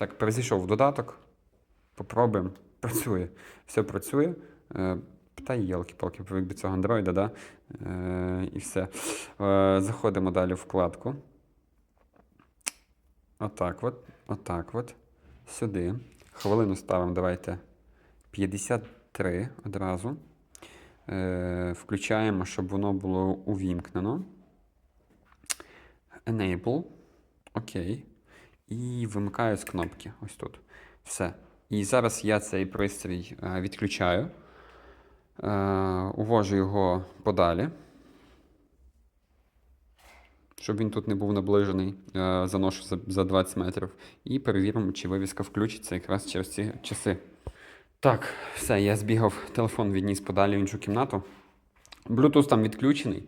Так, перезайшов в додаток. Попробуємо. Працює. Все працює. Е, Та йолки-палки, привик до цього андроїда, да? Е, і все. Е, заходимо далі в вкладку. Отак от. Отак от. Сюди. Хвилину ставимо, давайте. 53 одразу. Е, включаємо, щоб воно було увімкнено. Enable. Окей. І вимикаю з кнопки. Ось тут. Все. І зараз я цей пристрій е, відключаю. Е, увожу його подалі. Щоб він тут не був наближений, е, заношу за, за 20 метрів. І перевіримо, чи вивіска включиться якраз через ці часи. Так, все, я збігав, телефон відніс подалі в іншу кімнату. Bluetooth там відключений.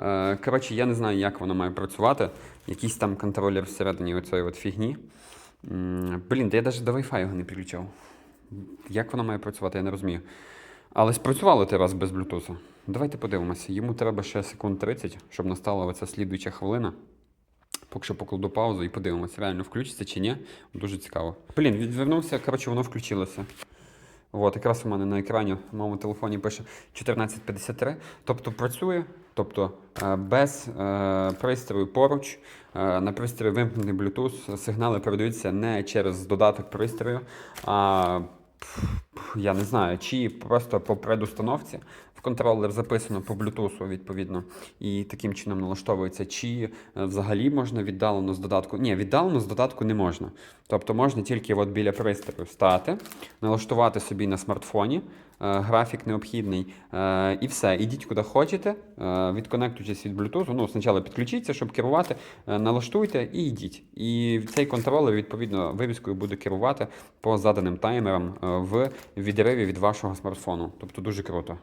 Е, Коротше, я не знаю, як воно має працювати. Якийсь там контролер всередині оцієї от фігні. Блін, я навіть до Wi-Fi його не підключав. Як воно має працювати, я не розумію. Але спрацювало ти раз без Bluetooth. Давайте подивимося. Йому треба ще секунд 30, щоб настала оця слідуюча хвилина. Поки що покладу паузу і подивимося, реально включиться чи ні. Дуже цікаво. Блін, відвернувся, коротше, воно включилося. От, якраз у мене на екрані в моєму телефоні пише 1453. Тобто працює, тобто е, без е, пристрою поруч, е, на пристрої вимкнений Bluetooth, сигнали передаються не через додаток пристрою, а я не знаю, чи просто по предустановці. В контролер записано по Bluetooth, відповідно, і таким чином налаштовується, чи е, взагалі можна віддалено з додатку. Ні, віддалено з додатку не можна. Тобто можна тільки от біля пристрою стати, налаштувати собі на смартфоні, е, графік необхідний, е, і все. Ідіть куди хочете, відконектуйтесь від Bluetooth. Ну, спочатку підключіться, щоб керувати, налаштуйте і йдіть. І цей контролер, відповідно, вивіскою буде керувати по заданим таймерам е, відриві від вашого смартфону. Тобто дуже круто.